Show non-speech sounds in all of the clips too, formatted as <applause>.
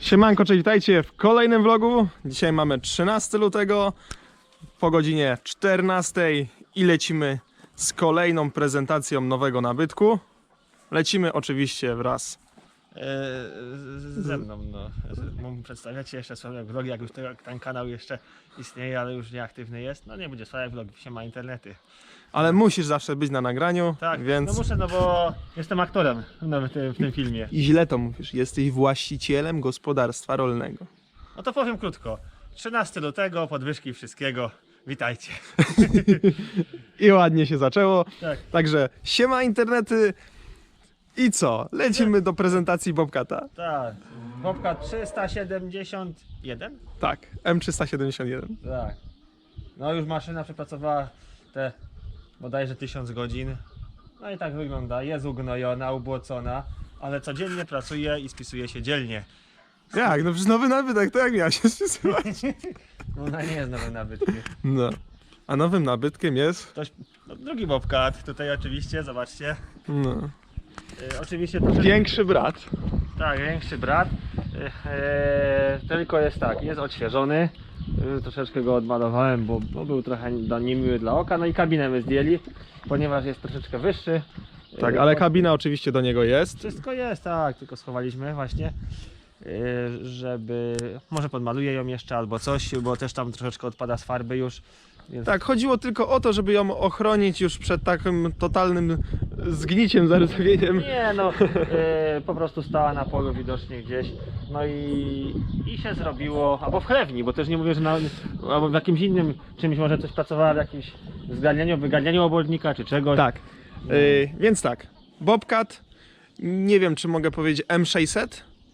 Siemanko, cześć, witajcie w kolejnym vlogu. Dzisiaj mamy 13 lutego po godzinie 14 i lecimy z kolejną prezentacją nowego nabytku. Lecimy oczywiście wraz. E, ze mną, no. Się jeszcze Sławek Vlogi, jak już te- ten kanał jeszcze istnieje, ale już nieaktywny jest. No nie będzie Sławek Vlog, się ma internety. Ale musisz zawsze być na nagraniu, Tak, więc... no muszę, no bo jestem aktorem no, w, tym, w tym filmie. I źle to mówisz, jesteś właścicielem gospodarstwa rolnego. No to powiem krótko. 13 lutego, podwyżki wszystkiego. Witajcie. <laughs> I ładnie się zaczęło. Tak. Także siema internety i co? Lecimy do prezentacji Bobcata. Tak. Bobka 371? Tak, M371. Tak. No już maszyna przepracowała te bodajże 1000 godzin. No i tak wygląda. Jest ugnojona, ubłocona, ale codziennie pracuje i spisuje się dzielnie. Jak? No przecież nowy nabytek, to jak miała się spisywać? <laughs> No ona nie jest nowym nabytkiem. No. A nowym nabytkiem jest? Ktoś, no, drugi bobcat, tutaj oczywiście, zobaczcie. No. E, oczywiście to Większy brat. Tak, większy brat. E, e, tylko jest tak, jest odświeżony. E, troszeczkę go odmalowałem, bo, bo był trochę niemiły dla oka. No i kabinę my zdjęli, ponieważ jest troszeczkę wyższy. Tak, E, ale kabina oczywiście do niego jest. Wszystko jest, tak, tylko schowaliśmy właśnie, yy, żeby, może podmaluję ją jeszcze albo coś, bo też tam troszeczkę odpada z farby już, więc Tak, chodziło tylko o to, żeby ją ochronić już przed takim totalnym zgniciem, zardzewieniem. nie no, yy, po prostu stała na polu widocznie gdzieś, no i, i się zrobiło, albo w chlewni, bo też nie mówię, że na, albo w jakimś innym czymś może coś pracowała w jakimś zgarnianiu, wygarnianiu obłodnika czy czegoś. Tak. Y, więc tak, Bobcat, nie wiem czy mogę powiedzieć M600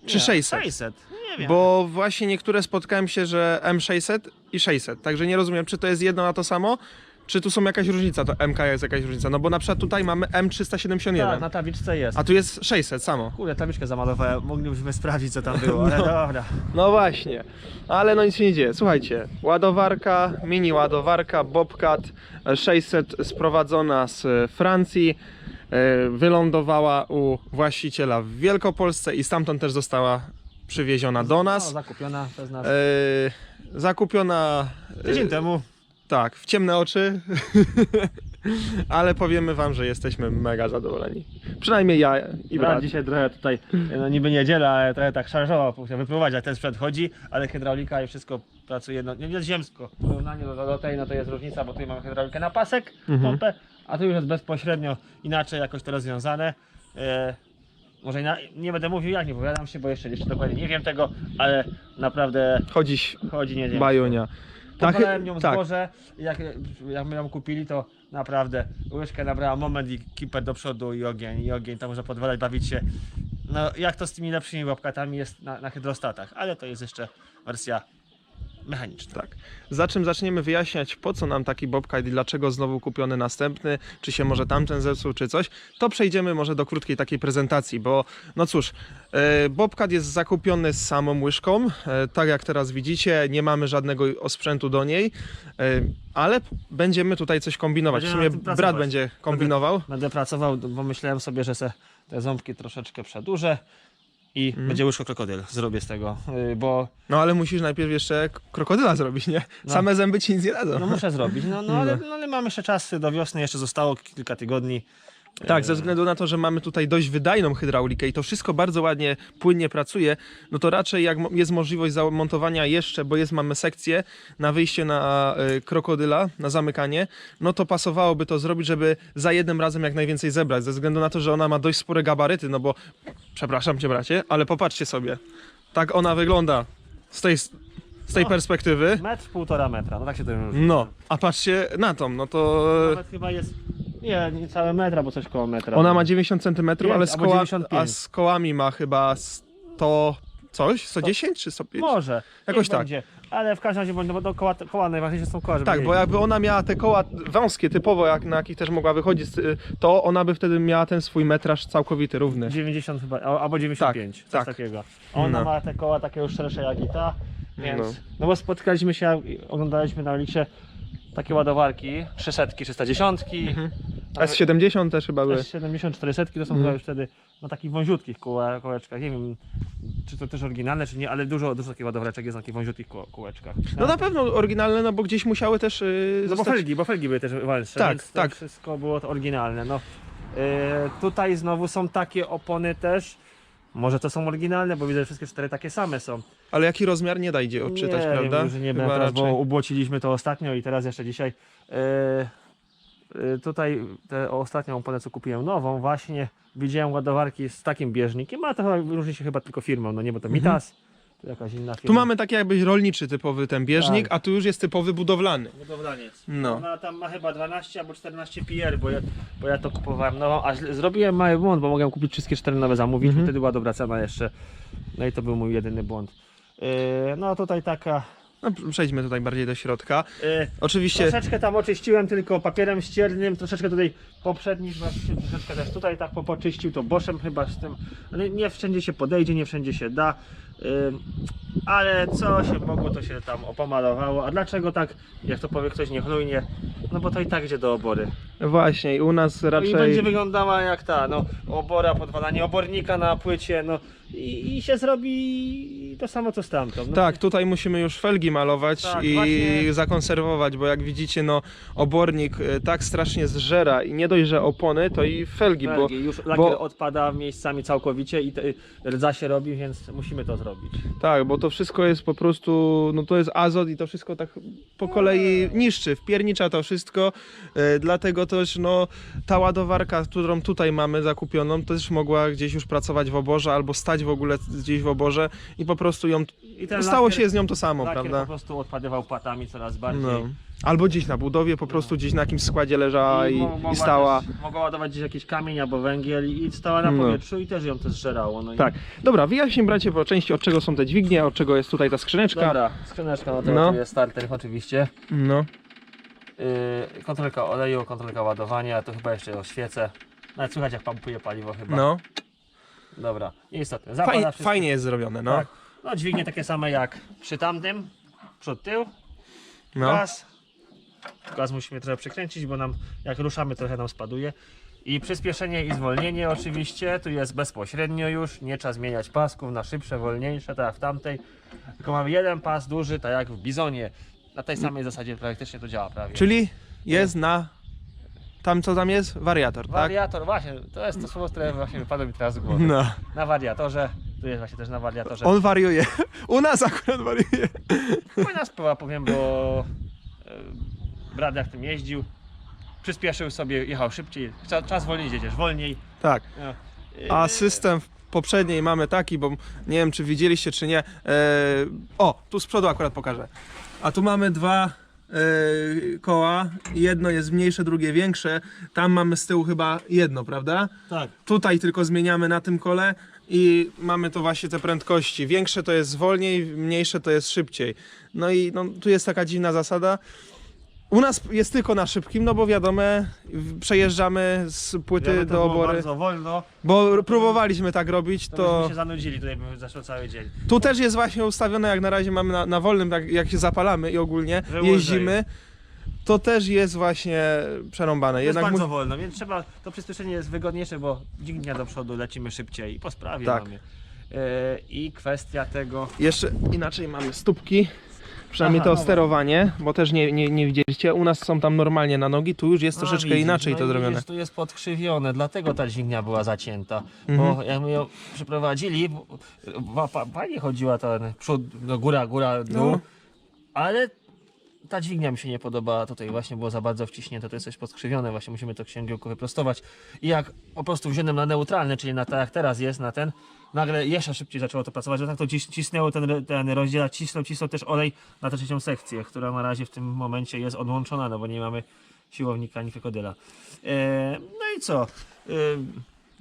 czy Nie, 600. 600, nie wiem. Bo właśnie niektóre spotkałem się, że M600 i 600. Także nie rozumiem, czy to jest jedno na to samo, czy tu są jakaś różnica, to MK jest jakaś różnica. No bo na przykład tutaj mamy M371, tak, na tabliczce jest. a tu jest 600 samo. Kurde, tabliczkę zamalowałem, moglibyśmy sprawdzić co tam <laughs> było, ale dobra. No właśnie, ale no nic się nie dzieje. Słuchajcie, ładowarka, mini ładowarka Bobcat 600 sprowadzona z Francji. e, Wylądowała u właściciela w Wielkopolsce i stamtąd też została przywieziona do No, nas. zakupiona przez nas. E, zakupiona e, Tydzień temu. tak, w ciemne oczy, <laughs> ale powiemy wam, że jesteśmy mega zadowoleni. Przynajmniej ja i Brat brat. dzisiaj trochę tutaj, no niby niedziela, ale trochę tak szarżował, chciał wypróbować jak ten sprzęt chodzi, ale hydraulika i wszystko pracuje, no nie jest ziemsko. W porównaniu do, do tej, no to jest różnica, bo tutaj mamy hydraulikę na pasek, Mhm. pompę, a tu już jest bezpośrednio inaczej jakoś to rozwiązane. Może ina- nie będę mówił jak, nie powiadam się, bo jeszcze, jeszcze dokładnie nie wiem tego, ale naprawdę Chodzi chodzi nie bajunia. Tak, Pokonałem nią tak. zboże, jak, jak my ją kupili, to naprawdę łyżkę nabrała moment i kiper do przodu i ogień, i ogień, tam można podwalać, bawić się. No jak to z tymi lepszymi łapkatami jest na, na hydrostatach, ale to jest jeszcze wersja mechaniczna. Tak. Za czym zaczniemy wyjaśniać, po co nam taki Bobcat i dlaczego znowu kupiony następny, czy się może tamten zepsuł, czy coś, to przejdziemy może do krótkiej takiej prezentacji, bo no cóż, e, Bobcat jest zakupiony z samą łyżką, e, tak jak teraz widzicie, nie mamy żadnego osprzętu do niej, e, ale będziemy tutaj coś kombinować. W sumie brat będzie kombinował. Będę pracował, bo myślałem sobie, że se te ząbki troszeczkę przedłużę i Mhm. będzie łyżko krokodyl, zrobię z tego, yy, bo No ale musisz najpierw jeszcze krokodyla zrobić, nie? No. Same zęby ci nic nie dadzą. no muszę zrobić, no, no, <laughs> ale, no ale mamy jeszcze czas do wiosny, jeszcze zostało kilka tygodni. Tak, ze względu na to, że mamy tutaj dość wydajną hydraulikę i to wszystko bardzo ładnie, płynnie pracuje, no to raczej jak jest możliwość zamontowania jeszcze, bo jest, mamy sekcję na wyjście na y, krokodyla, na zamykanie, no to pasowałoby to zrobić, żeby za jednym razem jak najwięcej zebrać, ze względu na to, że ona ma dość spore gabaryty, no bo, przepraszam cię bracie, ale popatrzcie sobie, tak ona wygląda z tej, z tej No. perspektywy, Metr, półtora metra, no tak się to już no, a patrzcie na tą, no to... Nawet chyba jest. Nie, nie całe metra, bo coś koło metra. Ona ma 90 cm, ale z, albo koła, 95. a z kołami ma chyba 100 coś, 110 czy 105? Może. Jakoś niech tak. Będzie. Ale w każdym razie, bo do koła, koła najważniejsze są koła, żeby Tak, bo jeździć. jakby ona miała te koła wąskie typowo, jak, na jakich też mogła wychodzić, y, to ona by wtedy miała ten swój metraż całkowity, równy. 90 chyba, a- albo 95, Tak, coś tak. takiego. A Ona No. ma te koła takie już szersze jak i ta, więc... No. No, bo spotkaliśmy się, oglądaliśmy na Eliksie takie ładowarki, 300, 310, Mhm. Nawet S70 też chyba były. S70, 400 to są Mhm. chyba już wtedy na takich wąziutkich koła, kołeczkach, nie wiem, czy to też oryginalne, czy nie, ale dużo, dużo takich ładowareczek jest na takich wąziutych kół- kółeczkach. No na pewno oryginalne, no bo gdzieś musiały też yy, No bo zostać... felgi, bo felgi były też walsze, Tak, więc to tak. wszystko było to oryginalne. No. E, tutaj znowu są takie opony też. Może to są oryginalne, bo widzę, że wszystkie cztery takie same są. Ale jaki rozmiar nie da idzie odczytać, nie prawda? Wiem, już nie Chyba będę teraz, bo ubłociliśmy to ostatnio i teraz jeszcze dzisiaj. E, tutaj tę ostatnią oponę, co kupiłem nową, właśnie widziałem ładowarki z takim bieżnikiem, a to chyba różni się chyba tylko firmą, no nie, bo to Mitas, to jakaś inna firma. Mhm. Tu mamy taki jakby rolniczy typowy ten bieżnik, Tak. a tu już jest typowy budowlany. Budowlaniec. No. Ona tam ma chyba 12 albo 14 PR, bo ja, bo ja to kupowałem nową, a zrobiłem mały błąd, bo mogłem kupić wszystkie cztery nowe zamówić, Mhm. bo wtedy była dobra cena jeszcze. No i to był mój jedyny błąd. Yy, no tutaj taka. No, przejdźmy tutaj bardziej do środka. Yy, Oczywiście troszeczkę tam oczyściłem tylko papierem ściernym, troszeczkę tutaj poprzedni właśnie troszeczkę też tutaj tak po- poczyścił, to boszem chyba z tym. No, nie wszędzie się podejdzie, nie wszędzie się da. Ale co się mogło, to się tam opomalowało. A dlaczego tak, jak to powie ktoś niechlujnie? No bo to i tak idzie do obory. właśnie i u nas No I raczej... będzie wyglądała jak ta, no, obora, podwalanie obornika na płycie, no i, i się zrobi to samo co stamtąd. No, Tak, tutaj musimy już felgi malować Tak, i właśnie. zakonserwować, bo jak widzicie, no obornik e, tak strasznie zżera i nie dość, że opony, to i felgi, bo Felgi, już lakier bo- odpada miejscami całkowicie i rdza się robi, więc musimy to zrobić. Tak, bo to wszystko jest po prostu, no to jest azot i to wszystko tak po kolei niszczy, wpiernicza to wszystko, e, dlatego też no ta ładowarka, którą tutaj mamy zakupioną, też mogła gdzieś już pracować w oborze albo stać w ogóle gdzieś w oborze i po prostu ją, I ten stało lakier- się z nią to samo, lakier prawda? po prostu odpadywał płatami coraz bardziej. No. Albo gdzieś na budowie, po prostu gdzieś na jakimś składzie leżała i, mo- i mogła stała. Też, mogła ładować gdzieś jakiś kamień albo węgiel i, stała na No. powietrzu i też ją to zżerało. No i- Tak. Dobra, wyjaśnij bracie po części od czego są te dźwignie, od czego jest tutaj ta skrzyneczka. Dobra, skrzyneczka, no to No. tu jest starter oczywiście. No. Yy, kontrolka oleju, kontrolka ładowania, to chyba jeszcze oświecę. Nawet słychać jak pompuje paliwo chyba. No. Dobra, nieistotne. Fajnie, wszystko. fajnie jest zrobione, no. Tak. No dźwignie takie same jak przy tamtym. Przód, tył. No. Gaz. Gaz musimy trochę przykręcić, bo nam jak ruszamy trochę nam spaduje. I przyspieszenie i zwolnienie oczywiście, tu jest bezpośrednio już, nie trzeba zmieniać pasków na szybsze, wolniejsze, tak jak w tamtej. Tylko mamy jeden pas duży, tak jak w Bizonie. Na tej samej zasadzie praktycznie to działa prawie. Czyli jest na. Tam co tam jest? Wariator, tak? Wariator, właśnie, to jest to słowo, które właśnie wypadło mi teraz z głowy. No. Na wariatorze, tu jest właśnie też na wariatorze. On wariuje. <laughs> U nas akurat wariuje. Fajna sprawa, powiem, bo jak tym jeździł, przyspieszył sobie, jechał szybciej, Cza- czas wolniej jedziesz, wolniej. Tak. No. A system w poprzedniej mamy taki, bo nie wiem czy widzieliście czy nie. E, o, tu z przodu akurat pokażę. A tu mamy dwa e, koła. Jedno jest mniejsze, drugie większe. Tam mamy z tyłu chyba jedno, prawda? Tak. Tutaj tylko zmieniamy na tym kole i mamy to właśnie te prędkości. Większe to jest wolniej, mniejsze to jest szybciej. No i no, tu jest taka dziwna zasada. U nas jest tylko na szybkim, no bo wiadomo, przejeżdżamy z płyty to do było obory. bardzo wolno, Bo próbowaliśmy tak robić, to, to byśmy się zanudzili, tutaj bym zaszło cały dzień. tu też jest właśnie ustawione, jak na razie mamy na, na wolnym, tak jak się zapalamy i ogólnie jeździmy, to też jest właśnie przerąbane. To jest Jednak bardzo mu- wolno, więc trzeba, to przyspieszenie jest wygodniejsze, bo dźwignia do przodu, lecimy szybciej i po sprawie Tak. mamy. E, I kwestia tego, Jeszcze inaczej mamy stópki. Przynajmniej Aha, to no sterowanie, bo też nie, nie, nie widzieliście. U nas są tam normalnie na nogi, tu już jest troszeczkę widzisz, inaczej no to i zrobione. Widzisz, tu jest podkrzywione, dlatego ta dźwignia była zacięta. Mhm. Bo jak my ją przeprowadzili, bo- fajnie chodziła ten przód, no góra, góra, dół, No. ale ta dźwignia mi się nie podobała. Tutaj właśnie było za bardzo wciśnięte, to jest coś podkrzywione, właśnie musimy to księgiełko wyprostować. I jak po prostu wziąłem na neutralny, czyli na tak jak teraz jest, na ten, nagle jeszcze szybciej zaczęło to pracować, że tak to cis, cisnęło ten, ten rozdziela, cisnął, cisnął też olej na tę trzecią sekcję, która na razie w tym momencie jest odłączona, no bo nie mamy siłownika ani krokodyla. E, no i co? E,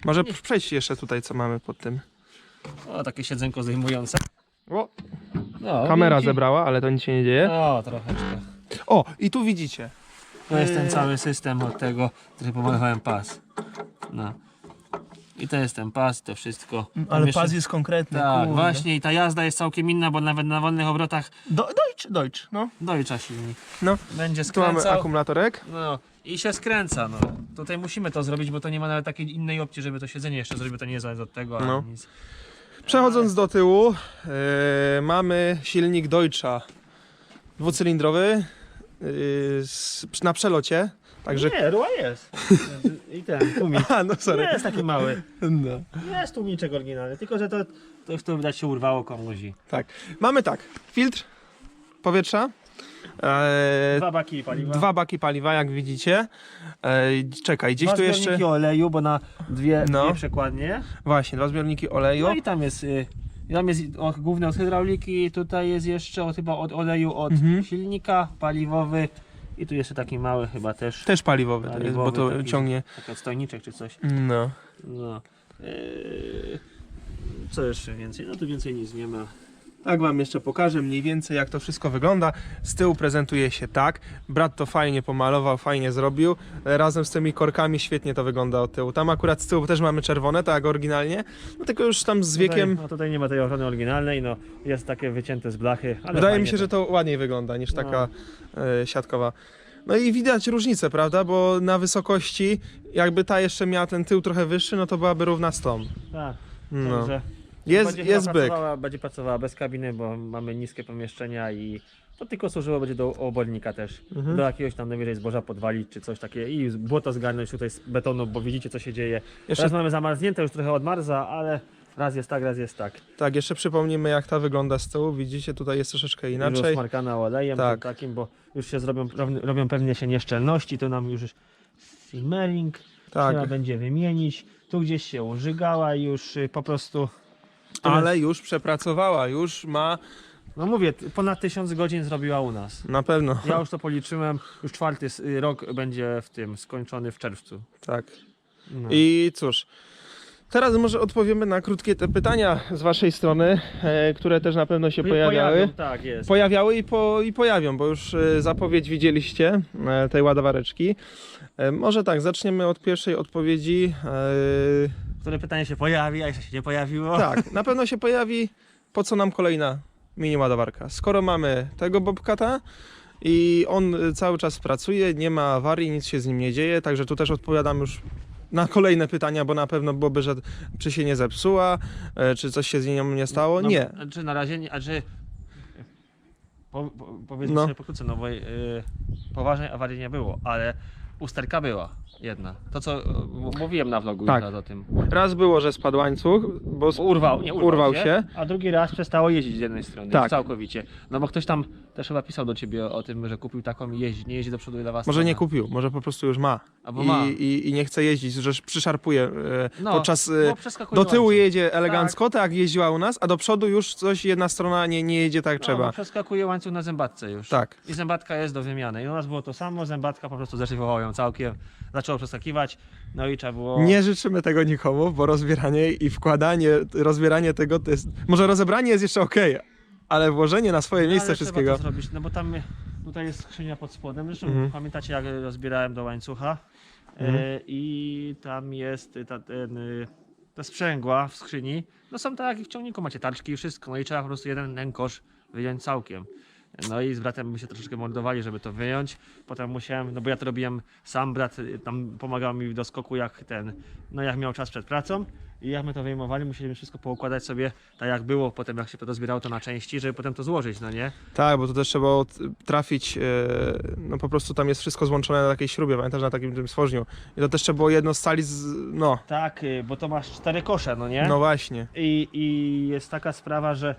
Może przejść jeszcze tutaj, co mamy pod tym. o, takie siedzenko zdejmujące. O, No, kamera zebrała, ale to nic się nie dzieje. O, troszeczkę. O, i tu widzicie. To jest ten cały system od tego, który pomalowałem pas. No. I to jest ten pas, to wszystko. Tam jeszcze- jest konkretny. Tak, właśnie i ta jazda jest całkiem inna, bo nawet na wolnych obrotach Do, Deutsch, Deutsch, no. dojcza silnik. No, Będzie tu mamy skręcał. akumulatorek. No i się skręca, no. Tutaj musimy to zrobić, bo to nie ma nawet takiej innej opcji, żeby to siedzenie jeszcze zrobić, to nie zależy od tego, ani No. nic. Przechodząc do tyłu, e, mamy silnik Deutscha dwucylindrowy z, na przelocie. Także. Nie, ruła jest. I ten, tłumik. <laughs> A, no Nie sorry. jest taki mały. No. Jest tłumiczek oryginalny, tylko że to, to to widać się urwało komuś. i- Tak. Mamy tak. Filtr powietrza. E, Dwa baki paliwa. dwa baki paliwa, jak widzicie. E, czekaj, gdzieś Dwa tu jeszcze. zbiorniki oleju, bo na dwie, No. dwie przekładnie. Właśnie, dwa zbiorniki oleju. No i tam jest, y, tam jest główny od hydrauliki, tutaj jest jeszcze od, chyba od oleju od Mhm. silnika, paliwowy i tu jeszcze taki mały chyba też. Też paliwowy, to jest, bo paliwowy to taki, ciągnie. Taki odstojniczek czy coś. No. No. Yy, co jeszcze więcej? No tu więcej nic nie ma. Tak wam jeszcze pokażę mniej więcej jak to wszystko wygląda. Z tyłu prezentuje się tak. Brat to fajnie pomalował, fajnie zrobił. Razem z tymi korkami świetnie to wygląda od tyłu. Tam akurat z tyłu też mamy czerwone, tak jak oryginalnie. No tylko już tam z wiekiem. Tutaj, no tutaj nie ma tej ochrony oryginalnej, no jest takie wycięte z blachy. Wydaje mi się, że to ładniej wygląda niż No. taka e, siatkowa. No i widać różnicę, prawda? Bo na wysokości, jakby ta jeszcze miała ten tył trochę wyższy, no to byłaby równa z tą. Tak, No. także Jest, będzie jest byk. Pracowała, będzie pracowała bez kabiny, bo mamy niskie pomieszczenia i to tylko służyło będzie do obornika też. Mhm. Do jakiegoś tam najwyżej zboża podwalić czy coś takiego i błoto zgarnąć tutaj z betonu, bo widzicie co się dzieje. Jeszcze, Teraz mamy zamarznięte już trochę od marza, ale raz jest tak, raz jest tak. tak, jeszcze przypomnimy jak ta wygląda z tyłu. Widzicie, tutaj jest troszeczkę Już inaczej. smarkana olejem Tak. takim, bo już się zrobią, robią, robią pewnie się nieszczelności, to nam już simmering Tak, trzeba będzie wymienić. Tu gdzieś się użygała już y, po prostu. Ale już przepracowała, już ma No mówię, t- ponad tysiąc godzin zrobiła u nas. na pewno. Ja już to policzyłem, już czwarty s- y, rok będzie w tym, skończony w czerwcu. Tak. No. I cóż, teraz może odpowiemy na krótkie te pytania z waszej strony, e, które też na pewno się Poja- pojawiały. Tak, jest. Pojawiały i, po, i pojawią, bo już e, zapowiedź widzieliście e, tej ładowareczki. E, Może tak, zaczniemy od pierwszej odpowiedzi. E, Które pytanie się pojawi, a jeszcze się nie pojawiło. Tak, na pewno się pojawi, po co nam kolejna mini ładowarka. Skoro mamy tego Bobcata i on e, cały czas pracuje, nie ma awarii, nic się z nim nie dzieje, także tu też odpowiadam już na kolejne pytania, bo na pewno byłoby, że czy się nie zepsuła, e, czy coś się z nią nie stało. No, nie. Czy na razie nie, a czy... Po, po, powiedzmy No. sobie pokrótce, no bo y, poważnej awarii nie było, ale usterka była jedna. To co m- mówiłem na vlogu Tak. o tym. Raz było, że spadł łańcuch, bo sp- Urwał, nie urwał, Urwał się. A drugi raz przestało jeździć z jednej strony. Tak. Tak. Całkowicie. No bo ktoś tam też chyba pisał do ciebie o tym, że kupił taką i jeździ, nie jeździ do przodu i lewa może strona. nie kupił, może po prostu już ma. Albo I, ma. i, I nie chce jeździć, że przyszarpuje. e, No, podczas e, bo przeskakuje do tyłu łańcuch. jedzie elegancko, tak. jak jeździła u nas, a do przodu już coś, jedna strona nie, nie jedzie tak No, trzeba. bo przeskakuje łańcuch na zębatce już. Tak. I zębatka jest do wymiany. I u nas było to samo, zębatka po prostu zeszlifowało ją całkiem, zaczęło przeskakiwać, no i trzeba było... Nie życzymy tego nikomu, bo rozbieranie i wkładanie, rozbieranie tego to jest. Może rozebranie jest jeszcze ok, ale włożenie na swoje miejsce ale wszystkiego. Trzeba to zrobić, no bo tam tutaj jest skrzynia pod spodem. Zresztą Mhm. pamiętacie jak rozbierałem do łańcucha Mhm. e, i tam jest ta, ten, y, ta sprzęgła w skrzyni. No są tak jak w ciągniku, macie tarczki i wszystko. No i trzeba po prostu jeden ten kosz wyjąć całkiem. No i z bratem my się troszeczkę mordowali, żeby to wyjąć. Potem musiałem, no bo ja to robiłem sam, brat y, tam pomagał mi do skoku jak ten, no jak miał czas przed pracą. I jak my to wyjmowali, musieliśmy wszystko poukładać sobie tak jak było potem, jak się to rozbierało to na części, żeby potem to złożyć, no nie? Tak, bo to też trzeba trafić. e, No po prostu tam jest wszystko złączone na takiej śrubie, pamiętasz, na takim tym stworzniu. I to też trzeba było jedno scalić z. No, Tak, y, bo to masz cztery kosze, no nie? no właśnie. I, I jest taka sprawa, że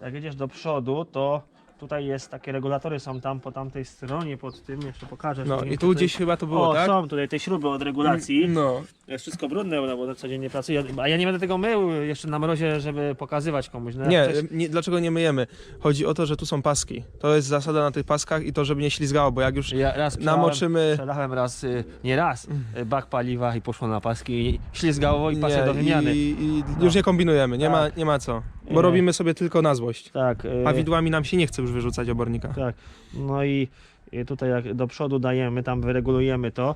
jak jedziesz do przodu, to tutaj jest takie regulatory są tam po tamtej stronie, pod tym, jeszcze pokażę. No i nie tu gdzieś chyba to było, O, tak? są tutaj te śruby od regulacji. No. Jest wszystko brudne, no bo to codziennie pracuję. A ja nie będę tego mył jeszcze na mrozie, żeby pokazywać komuś. No, Nie, nie, dlaczego nie myjemy? Chodzi o to, że tu są paski. To jest zasada na tych paskach i to, żeby nie ślizgało, bo jak już Ja raz przelałem, namoczymy. przelałem raz, y, nie raz, y, bak paliwa i poszło na paski i ślizgało i Nie, do wymiany. I, i No. już nie kombinujemy, nie, ma, Tak. nie ma co. Bo Nie. robimy sobie tylko na złość. Tak. y, A widłami nam się nie chce już wyrzucać obornika. Tak. No i tutaj jak do przodu dajemy, tam wyregulujemy to.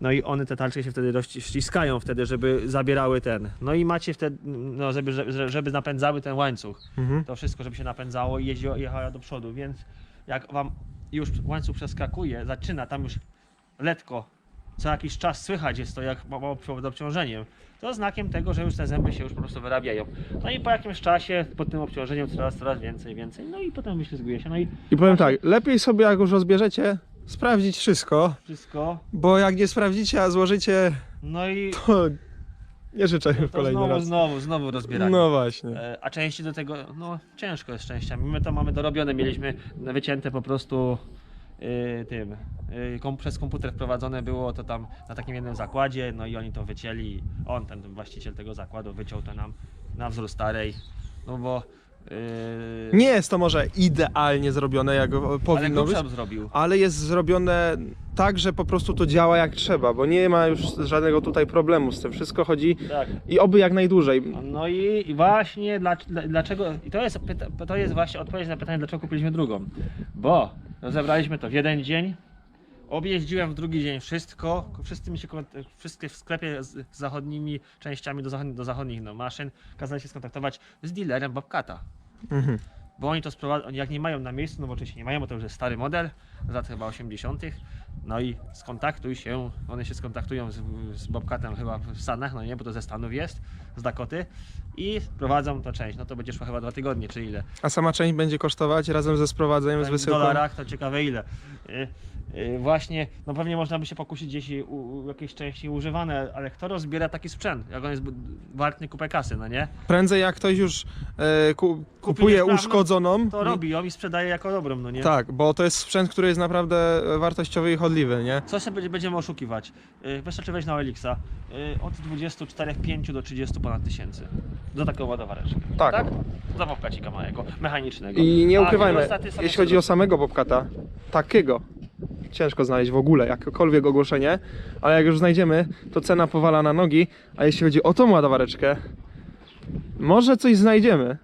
No i one te tarcze się wtedy ściskają wtedy, żeby zabierały ten. No i macie wtedy, no żeby, żeby, żeby napędzały ten łańcuch. Mhm. To wszystko, żeby się napędzało i jeździło, jechało do przodu. Więc jak wam już łańcuch przeskakuje, zaczyna tam już letko, co jakiś czas słychać jest to jak mało przed obciążeniem. to znakiem tego, że już te zęby się już po prostu wyrabiają. No i po jakimś czasie, pod tym obciążeniem coraz, coraz więcej, więcej, no i potem wyślizguje się, no i I powiem tak, lepiej sobie jak już rozbierzecie, sprawdzić wszystko, wszystko, bo jak nie sprawdzicie, a złożycie, no i to nie życzę to kolejny znowu, raz. znowu, znowu rozbieranie. No właśnie. E, A części do tego, no ciężko jest z częściami. My to mamy dorobione, mieliśmy wycięte po prostu y, tym, kom, przez komputer wprowadzone było to tam na takim jednym zakładzie, no i oni to wycięli, on, ten właściciel tego zakładu wyciął to nam na wzór starej, no bo y, Nie jest to może idealnie zrobione, jak ale powinno być, zrobił. ale jest zrobione tak, że po prostu to działa jak trzeba, bo nie ma już żadnego tutaj problemu z tym. Wszystko chodzi Tak. i oby jak najdłużej. No i, właśnie dla, dla, dlaczego, i to jest, to jest właśnie odpowiedź na pytanie, dlaczego kupiliśmy drugą. Bo rozebraliśmy to w jeden dzień, objeździłem w drugi dzień wszystko, wszyscy mi się, wszystkie w sklepie z zachodnimi częściami do, zachodnich, do zachodnich no, maszyn, kazali się skontaktować z dealerem Bobcata. Mhm. Bo oni to sprowadzają, oni jak nie mają na miejscu, no bo oczywiście nie mają, bo to już jest stary model, z lat chyba 80. No i skontaktuj się, one się skontaktują z, z Bobcatem chyba w Stanach, no nie, bo to ze Stanów jest, z Dakoty i prowadzą to część. No to będzie szło chyba dwa tygodnie, czy ile. A sama część będzie kosztować razem ze sprowadzeniem, z w wysyłką? dolarach to ciekawe ile. Y, Właśnie, no pewnie można by się pokusić gdzieś u, u, jakieś części używane, ale kto rozbiera taki sprzęt? Jak on jest warty kupę kasy, no nie? Prędzej jak ktoś już e, ku, kupuje sprawną, uszkodzoną. To robi ją i sprzedaje jako dobrą, no nie? Tak, bo to jest sprzęt, który jest naprawdę wartościowy i chodliwy, nie? Co się będzie- będziemy oszukiwać? Yy, Wystarczy wejść na Elixa. Yy, od 24,5 do 30 ponad tysięcy. Do takiego ładowareczki. Tak. tak? Za wopkacika małego, mechanicznego. I nie ukrywajmy, jeśli chodzi o samego Bobcata, takiego ciężko znaleźć w ogóle jakiekolwiek ogłoszenie, ale jak już znajdziemy, to cena powala na nogi, a jeśli chodzi o tą ładowareczkę, może coś znajdziemy.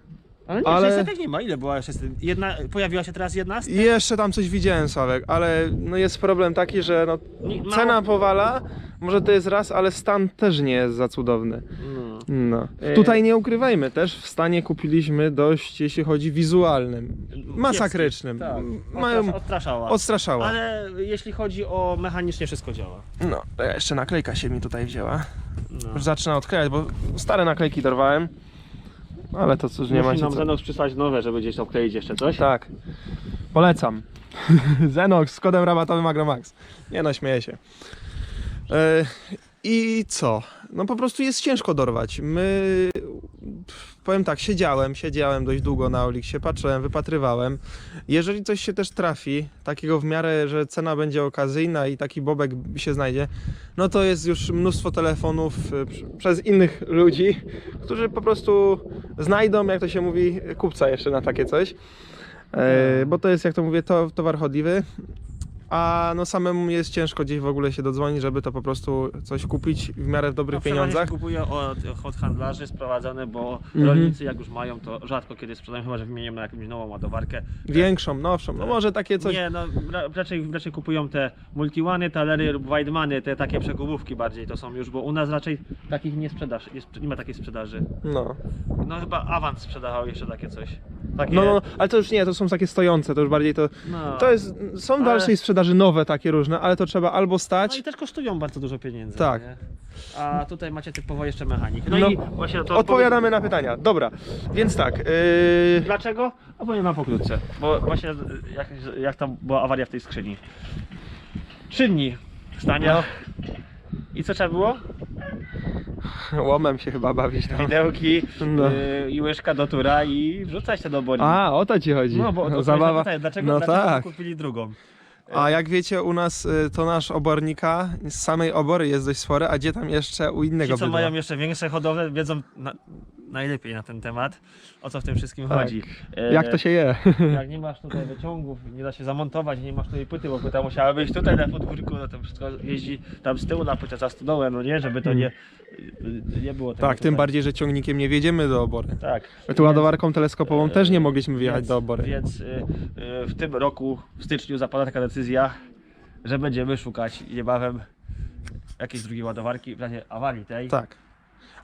Ale nie, ale- ale... tak nie ma. Ile była jeszcze? Jedna, pojawiła się teraz jedna jeszcze tam coś widziałem, Sławek, ale no jest problem taki, że no, Nie, cena powala, może to jest raz, ale stan też nie jest za cudowny. No. No. E- Tutaj nie ukrywajmy, też w stanie kupiliśmy dość, jeśli chodzi wizualnym, masakrycznym. Tak. Mają Odstrasza- Odstraszała. odstraszała. Ale jeśli chodzi o mechanicznie wszystko działa. No, jeszcze naklejka się mi tutaj wzięła. No. Już zaczyna odklejać, bo stare naklejki dorwałem. Ale to cóż, nie Musi macie nam co. Zenox przysłać nowe, żeby gdzieś tam wkleić jeszcze coś. Tak. Polecam. <laughs> Zenox z kodem rabatowym Agromax. Nie no, śmieję się. E, I co? No po prostu jest ciężko dorwać. My, powiem tak, siedziałem, siedziałem dość długo na Oliksie, patrzyłem, wypatrywałem. Jeżeli coś się też trafi, takiego w miarę, że cena będzie okazyjna i taki bobek się znajdzie, no to jest już mnóstwo telefonów e, pr- przez innych ludzi, którzy po prostu znajdą, jak to się mówi, kupca jeszcze na takie coś. E, bo to jest, jak to mówię, to, towar chodliwy. A no samemu jest ciężko gdzieś w ogóle się dodzwonić, żeby to po prostu coś kupić w miarę w dobrych No, pieniądzach. się kupuje od, od handlarzy sprowadzone, bo Mhm. rolnicy jak już mają, to rzadko kiedy sprzedają, chyba że wymienią na jakąś nową ładowarkę. Większą, nowszą. No może takie coś. Nie, no ra, raczej, raczej kupują te multiwany, talery lub Weidmany, te takie przegubówki bardziej to są już, bo u nas raczej takich nie sprzedaż, nie, sprze- nie ma takiej sprzedaży. No. No chyba Avant sprzedawał jeszcze takie coś. Takie, No, no, ale to już nie, to są takie stojące, to już bardziej to. no. To jest. Są w Ale- dalszej sprzedaży nowe takie różne, ale to trzeba albo No stać. i też kosztują bardzo dużo pieniędzy. Tak. Nie? A tutaj macie typowo jeszcze mechanik. No, No, i właśnie to Odpowiadamy na pytania. Dobra, więc tak. Yy... Dlaczego? A powiem wam pokrótce. Bo właśnie jak, jak tam była awaria w tej skrzyni. Trzy dni stania. No. I co trzeba było? Łomem się chyba bawić tam. Widełki No. yy, i łyżka do tura i wrzucać te do boli. A, o to ci chodzi. no bo to Zabawa. Pytanie, dlaczego, no dlaczego tak. kupili drugą? A jak wiecie, u nas y, to nasz obornika z samej obory jest dość spory, a gdzie tam jeszcze u innego Ci co bydła? mają jeszcze większe hodowle wiedzą na, najlepiej na ten temat, o co w tym wszystkim Tak. chodzi. E, Jak to się je? Jak nie masz tutaj wyciągów, nie da się zamontować, nie masz tutaj płyty, bo płyta musiała być tutaj na podwórku, no to wszystko jeździ tam z tyłu na płytę za stodołę, no nie, żeby to nie, nie było tego Tak, tym tutaj. bardziej, że ciągnikiem nie wjedziemy do obory. Tak. My tu ładowarką teleskopową e, też nie mogliśmy wjechać więc, do obory. Więc y, w tym roku, w styczniu zapada taka decyzja, że będziemy szukać niebawem jakiejś drugiej ładowarki w razie awarii tej. Tak.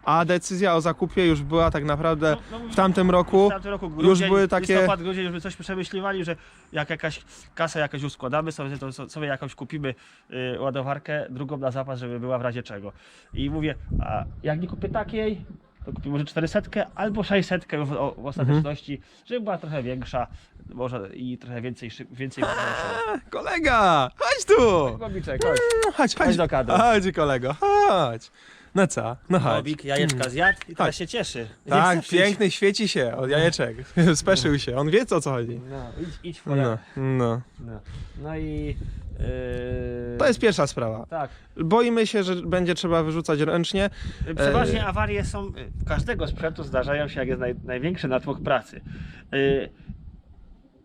A decyzja o zakupie już była tak naprawdę No, no, w tamtym roku. W tamtym roku już grudzień, były takie- Listopad, grudzień, żeby coś przemyśliwali, że jak jakaś kasę jakaś już składamy sobie, to so- sobie jakąś kupimy y, ładowarkę, drugą na zapas, żeby była w razie czego. I mówię, a jak nie kupię takiej, to kupię może 400 albo 600 w, o- w ostateczności, żeby była trochę większa, może i trochę więcej, szyb, więcej Kolega, chodź tu! Bobiczek, chodź. Chodź, Chodź chodź. do kadru. Chodź, kolego, chodź. No co? No chodź. Bobik jajeczka zjadł i teraz się cieszy. Tak, chce piękny, świeci się od jajeczek. <laughs> Speszył się, on wie co o co chodzi. No, idź, idź w No, no. no. no. no i... Yy, To jest pierwsza sprawa. Tak. Boimy się, że będzie trzeba wyrzucać ręcznie. Przeważnie E, awarie są, y, u każdego sprzętu zdarzają się, jak jest naj, największy natłok pracy. Y,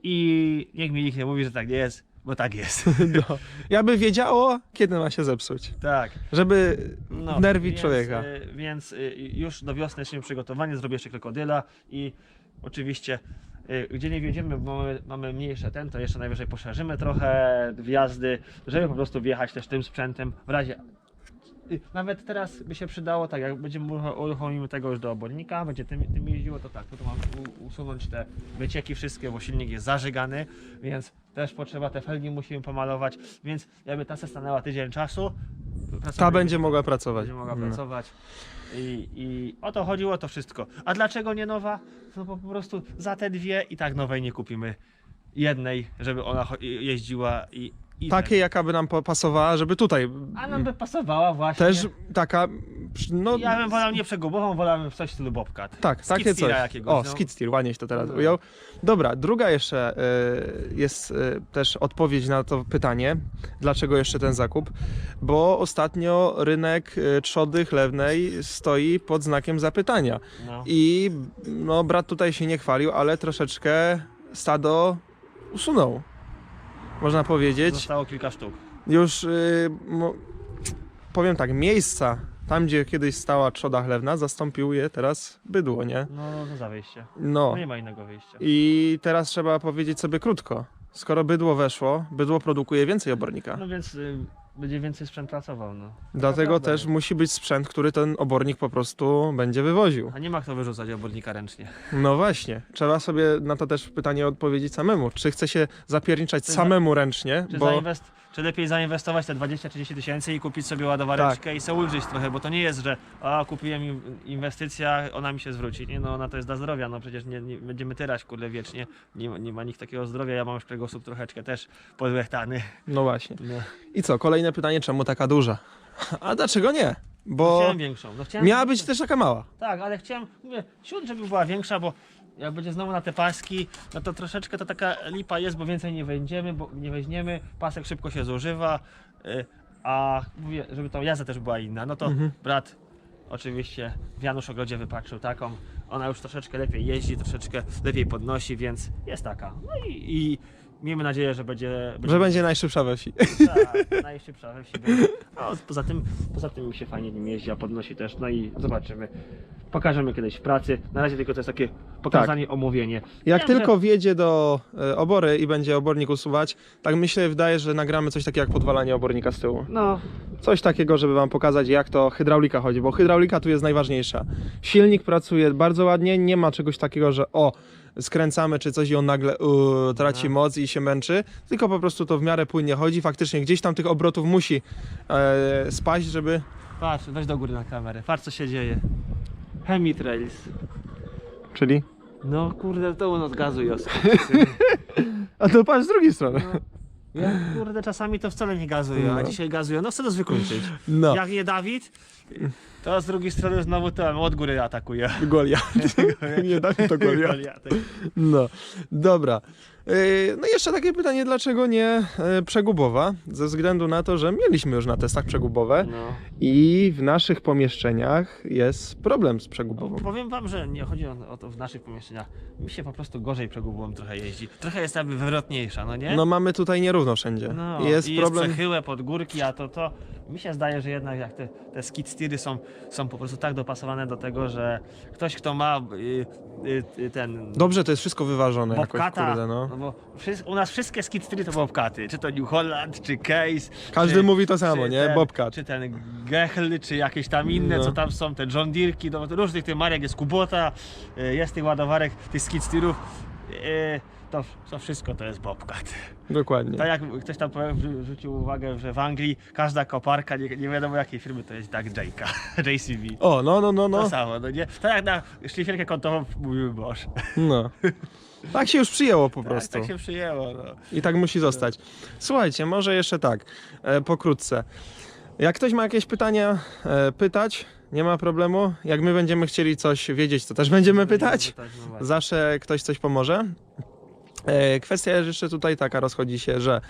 I niech mi nikt nie mówi, że tak nie jest, bo tak jest. <laughs> No. Ja by wiedziało, kiedy ma się zepsuć. tak. Żeby No, nerwić więc, człowieka. y, Więc y, już do wiosny jesteśmy przygotowani, zrobię jeszcze krokodyla i oczywiście y, gdzie nie wjedziemy, bo mamy, mamy mniejsze ten, to jeszcze najwyżej poszerzymy trochę wjazdy, żeby po prostu wjechać też tym sprzętem w razie y, nawet teraz by się przydało, tak jak będziemy urucho- uruchomimy tego już do obornika, będzie tym, tym jeździło, to tak, to, to mam u, usunąć te wycieki wszystkie, bo silnik jest zażygany, więc też potrzeba, te felgi musimy pomalować, więc jakby ta se stanęła tydzień czasu, Ta będzie mogła pracować. będzie mogła No. pracować. I, I o to chodziło to wszystko. A dlaczego nie nowa? No bo po prostu za te dwie i tak nowej nie kupimy. Jednej, żeby ona cho- jeździła i. i Takiej, jaka by nam po- pasowała, żeby tutaj. A nam by pasowała właśnie. Też taka. No, Ja bym wolał nie przegubową, wolałbym w coś w stylu Bobcat. Tak, takie coś. Jakiegoś, O, no. skid steer, ładnie się to teraz No. ujął. Dobra, druga jeszcze y, jest y, też odpowiedź na to pytanie, dlaczego jeszcze ten zakup, bo ostatnio rynek y, trzody chlewnej stoi pod znakiem zapytania No. i no brat tutaj się nie chwalił, ale troszeczkę stado usunął. Można powiedzieć. Zostało kilka sztuk. Już y, mo, powiem tak, miejsca tam, gdzie kiedyś stała trzoda chlewna, zastąpił je teraz bydło, nie? No, no za wyjście. No. No nie ma innego wyjścia. I teraz trzeba powiedzieć sobie krótko. Skoro bydło weszło, bydło produkuje więcej obornika. No więc y, będzie więcej sprzęt pracował, no. Dlatego prawda też jest. musi być sprzęt, który ten obornik po prostu będzie wywoził. A nie ma kto wyrzucać obornika ręcznie. No właśnie, trzeba sobie na to też pytanie odpowiedzieć samemu. Czy chce się zapierniczać Czy za- samemu ręcznie? Czy, Bo zainwest... czy lepiej zainwestować te 20-30 tysięcy i kupić sobie ładowareczkę Tak. i sobie ulżyć trochę, bo to nie jest, że a kupiłem inwestycja, ona mi się zwróci. Nie no, ona to jest dla zdrowia, no przecież nie, nie będziemy tyrać kurde wiecznie. Nie, ma- nie ma nikt takiego zdrowia, ja mam już kręgosłup troszeczkę też podłechtany. no właśnie. No. I co, kolejne pytanie, czemu taka duża? A dlaczego nie? Bo Chciałem większą. No, chciałem miała być też taka mała. Tak, ale chciałem, mówię, ciut, żeby była większa, bo jak będzie znowu na te paski, no to troszeczkę to taka lipa jest, bo więcej nie wejdziemy, bo nie weźmiemy, pasek szybko się zużywa, y, a mówię, żeby tą jazda też była inna, no to Mhm. brat oczywiście w Janusz Ogrodzie wypatrzył taką, ona już troszeczkę lepiej jeździ, troszeczkę lepiej podnosi, więc jest taka. No i, i miejmy nadzieję, że będzie... Że będzie najszybsza we wsi. tak, najszybsza we wsi będzie. No, poza tym, poza tym mi się fajnie nim jeździ, a podnosi też, no i zobaczymy. Pokażemy kiedyś w pracy. Na razie tylko to jest takie pokazanie, omówienie. Jak Wiem, tylko wjedzie do e, obory i będzie obornik usuwać, tak myślę, wydaje, że nagramy coś takiego jak podwalanie obornika z tyłu. Że, no, Coś takiego, żeby wam pokazać, jak to hydraulika chodzi, bo hydraulika tu jest najważniejsza. Silnik pracuje bardzo ładnie, nie ma czegoś takiego, że o, skręcamy czy coś i on nagle uuu, traci moc i się męczy, tylko po prostu to w miarę płynnie chodzi. Faktycznie gdzieś tam tych obrotów musi e, spaść, żeby... patrz, weź do góry na kamerę. Patrz co się dzieje. Chemitrails. Czyli? No kurde, to on od gazu jest. <laughs> A to patrz z drugiej strony. No, ja kurde czasami to wcale nie gazuje, a No. dzisiaj gazuje. No chcę to wykończyć. No, Jak nie Dawid, to z drugiej strony znowu ten od góry atakuje. Goliat. nie da mi to Goliat. Goliatek. No, dobra. Yy, No i jeszcze takie pytanie, dlaczego nie e, przegubowa? Ze względu na to, że mieliśmy już na testach przegubowe No. i w naszych pomieszczeniach jest problem z przegubową. Powiem wam, że nie chodzi o, to w naszych pomieszczeniach. Mi się po prostu gorzej przegubową trochę jeździ. Trochę jest jakby wywrotniejsza, no nie? No mamy tutaj nierówno wszędzie. No, I jest i problem. jest przechyłe pod górki, a to to mi się zdaje, że jednak jak te, te skid steery są są po prostu tak dopasowane do tego, że ktoś, kto ma y, y, ten Dobrze, to jest wszystko wyważone jakoś, Bobcata, kurde, no. Bo u nas wszystkie skid to Bobcaty, czy to New Holland, czy Case. Każdy czy, mówi to samo, nie? Ten, Bobcat. Czy ten Gechl, czy jakieś tam inne, No. co tam są, te John Deerki, no, różnych tych marek, jest Kubota, y, jest tych ładowarek, tych skid y, To, to wszystko to jest Bobcat. Dokładnie. Tak jak ktoś tam zwrócił uwagę, że w Anglii każda koparka, nie, nie wiadomo jakiej firmy, to jest tak Jake'a, <laughs> JCB. O, no, no, no, To no. samo, no nie? Tak jak na szlifierkę kątową mówiły Bosch. no. <laughs> Tak się już przyjęło po Tak, prostu. tak się przyjęło, no. I tak musi zostać. Słuchajcie, może jeszcze tak, e, pokrótce. Jak ktoś ma jakieś pytania, e, pytać, nie ma problemu. Jak my będziemy chcieli coś wiedzieć, to też będziemy pytać. właśnie. Zawsze ktoś coś pomoże. E, Kwestia jest jeszcze tutaj taka, rozchodzi się, że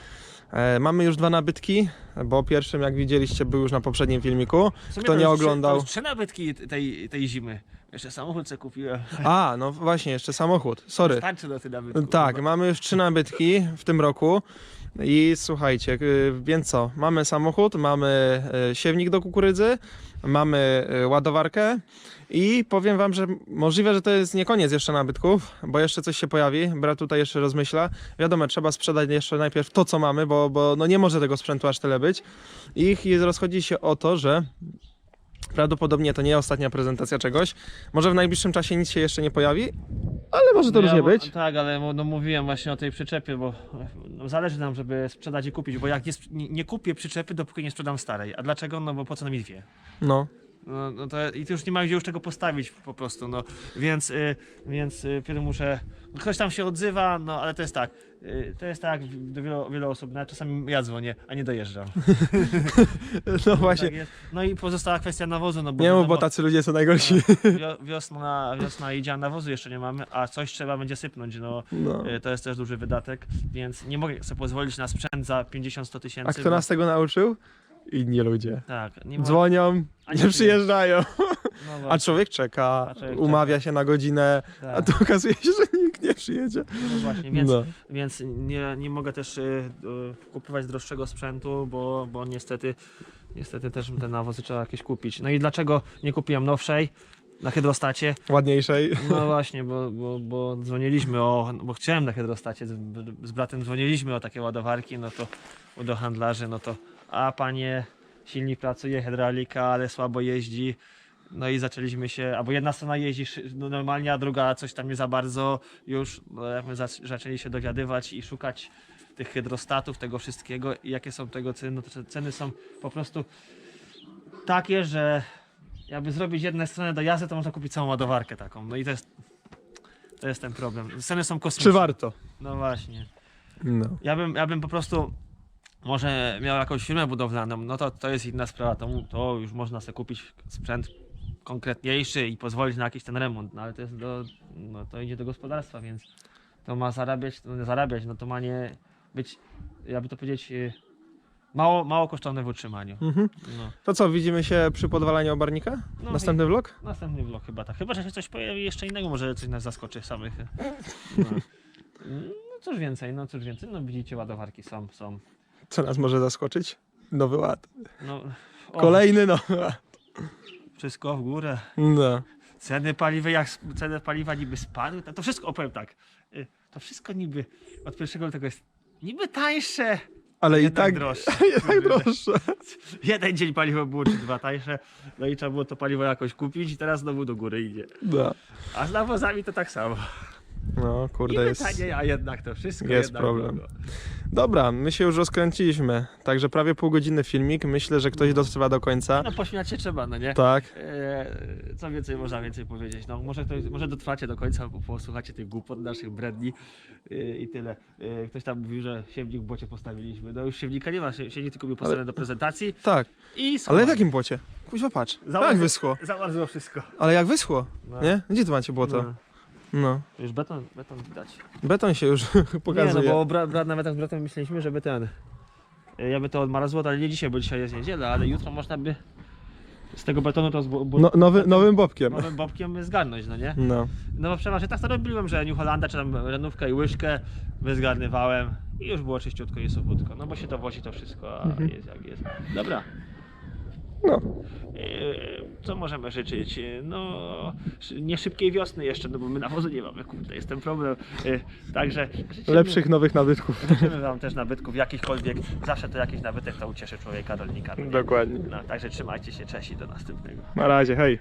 e, mamy już dwa nabytki, bo pierwszym, jak widzieliście, był już na poprzednim filmiku. W sumie Kto to nie już trzy- oglądał. Już trzy nabytki tej, tej zimy. Jeszcze samochód sobie kupiłem. A, no właśnie, jeszcze samochód. Sorry. Starczy do tych nabytków. Tak, mamy już trzy nabytki w tym roku. I słuchajcie, y, więc co? Mamy samochód, mamy y, siewnik do kukurydzy, mamy y, ładowarkę i powiem wam, że możliwe, że to jest nie koniec jeszcze nabytków, bo jeszcze coś się pojawi. Brat tutaj jeszcze rozmyśla. Wiadomo, trzeba sprzedać jeszcze najpierw to, co mamy, bo, bo no nie może tego sprzętu aż tyle być. I i rozchodzi się o to, że prawdopodobnie to nie ostatnia prezentacja czegoś. Może w najbliższym czasie nic się jeszcze nie pojawi, ale może to No ja różnie być. Tak, ale mu- no, mówiłem właśnie o tej przyczepie, bo no, zależy nam, żeby sprzedać i kupić, bo jak nie, nie, kupię przyczepy, dopóki nie sprzedam starej. A dlaczego? No bo po co nam i dwie? No. No, no to i tu już nie ma gdzie już tego postawić po prostu, no. Więc, y, więc y, pierw muszę... Ktoś tam się odzywa, no ale to jest tak. Y, to jest tak do wielu, wielu osób, nawet czasami ja dzwonię, a nie dojeżdżam. <laughs> No właśnie. Tak jest. No i pozostała kwestia nawozu, no bo... Nie mów, wiadomo, bo tacy ludzie są najgorsi. <laughs> wio- wiosna, wiosna idzie, a nawozu jeszcze nie mamy, a coś trzeba będzie sypnąć, no. No. Y, To jest też duży wydatek, więc nie mogę sobie pozwolić na sprzęt za 50-100 tysięcy. A kto bo- nas tego nauczył? Inni ludzie. Tak, nie ma... Dzwonią, nie przyjeżdżają. <laughs> no A właśnie, człowiek czeka, A człowiek umawia się na godzinę, a tak, tu okazuje się, że nikt nie przyjedzie. no właśnie, więc, No. więc nie, nie mogę też y, y, kupować droższego sprzętu, bo, bo niestety, niestety też te nawozy <laughs> trzeba jakieś kupić. No i dlaczego nie kupiłem nowszej na hydrostacie? Ładniejszej. No <laughs> właśnie, bo, bo, bo dzwoniliśmy o, bo chciałem na hydrostacie, z, z bratem dzwoniliśmy o takie ładowarki, no to do handlarzy, no to a panie, silnik pracuje, hydraulika, ale słabo jeździ. No i zaczęliśmy się, albo jedna strona jeździ no normalnie, a druga coś tam nie za bardzo już, jak my zac- zaczęli się dowiadywać i szukać tych hydrostatów, tego wszystkiego i jakie są tego ceny, no ceny są po prostu takie, że jakby zrobić jedną stronę do jazdy, to można kupić całą ładowarkę taką. No i to jest, to jest ten problem. Ceny są Czy kosmiczne. warto? No właśnie. No. Ja bym, ja bym po prostu może miał jakąś firmę budowlaną, no to, to jest inna sprawa. To, to już można sobie kupić sprzęt konkretniejszy i pozwolić na jakiś ten remont, no ale to jest do, no to idzie do gospodarstwa, więc to ma zarabiać, no, zarabiać, no to ma nie być, jakby to powiedzieć, y, mało, mało kosztowne w utrzymaniu. Mhm. No. To co, widzimy się przy podwalaniu obarnika? No Następny vlog? Następny vlog chyba tak. Chyba, że się coś pojawi jeszcze innego, może coś nas zaskoczy samych. <laughs> No, no cóż więcej, no cóż więcej. No widzicie, ładowarki są, są. Co nas może zaskoczyć? Nowy ład. No, o, Kolejny nowy ład. Wszystko w górę. No. Ceny paliwa, jak sp- ceny paliwa niby spadły, to, to wszystko, opowiem tak, y, to wszystko niby od pierwszego lutego jest niby tańsze, Ale i jednak tak, droższe. <laughs> jednak droższe. <laughs> Jeden dzień paliwo było czy dwa tańsze, no i trzeba było to paliwo jakoś kupić i teraz znowu do góry idzie. No. A z nawozami to tak samo. No, kurde, Niby jest... taniej, a jednak to wszystko jest jednak problem. drogo. Dobra, my się już rozkręciliśmy. Także prawie pół godziny filmik. Myślę, że ktoś dotrwa do końca. No pośmiać się trzeba, no nie? Tak. Eee, co więcej można więcej powiedzieć? No może, ktoś, może dotrwacie do końca, bo posłuchacie tych głupot naszych bredni eee, i tyle. Eee, ktoś tam mówił, że siewnik w bocie postawiliśmy. No już siewnika nie ma, sie- siewnik tylko był postawiony do prezentacji Tak. i Ale w jakim płocie? Kuźwa, patrz. Jak wyschło? Zamarzło wszystko. Ale jak wyschło? No. Nie? Gdzie tu macie błoto? No. No. Już beton, beton widać. Beton się już <laughs> Nie, pokazuje. no bo bra, bra, nawet tak z bratem myśleliśmy, żeby ten... e, Ja by to odmarzło, ale nie dzisiaj, bo dzisiaj jest niedziela, ale jutro można by z tego betonu to z bu, No, nowy, nowym bobkiem. nowym bobkiem zgarnąć, no nie? No. No bo przeważnie tak to robiłem, że New Hollanda czy tam renówkę i łyżkę wyzgarnywałem i już było czyściutko i suchutko. No bo się to wozi to wszystko, a Mhm. jest jak jest. Dobra. No, Eee, Co możemy życzyć? Eee, No, nie szybkiej wiosny jeszcze, no bo my nawozu nie mamy, kurde, jest ten problem. Eee, Także życzymy, lepszych nowych nabytków. życzymy wam też nabytków jakichkolwiek, zawsze to jakiś nabytek to ucieszy człowieka rolnika. no nie? Dokładnie. No, także trzymajcie się, cześć i do następnego. Na razie, hej.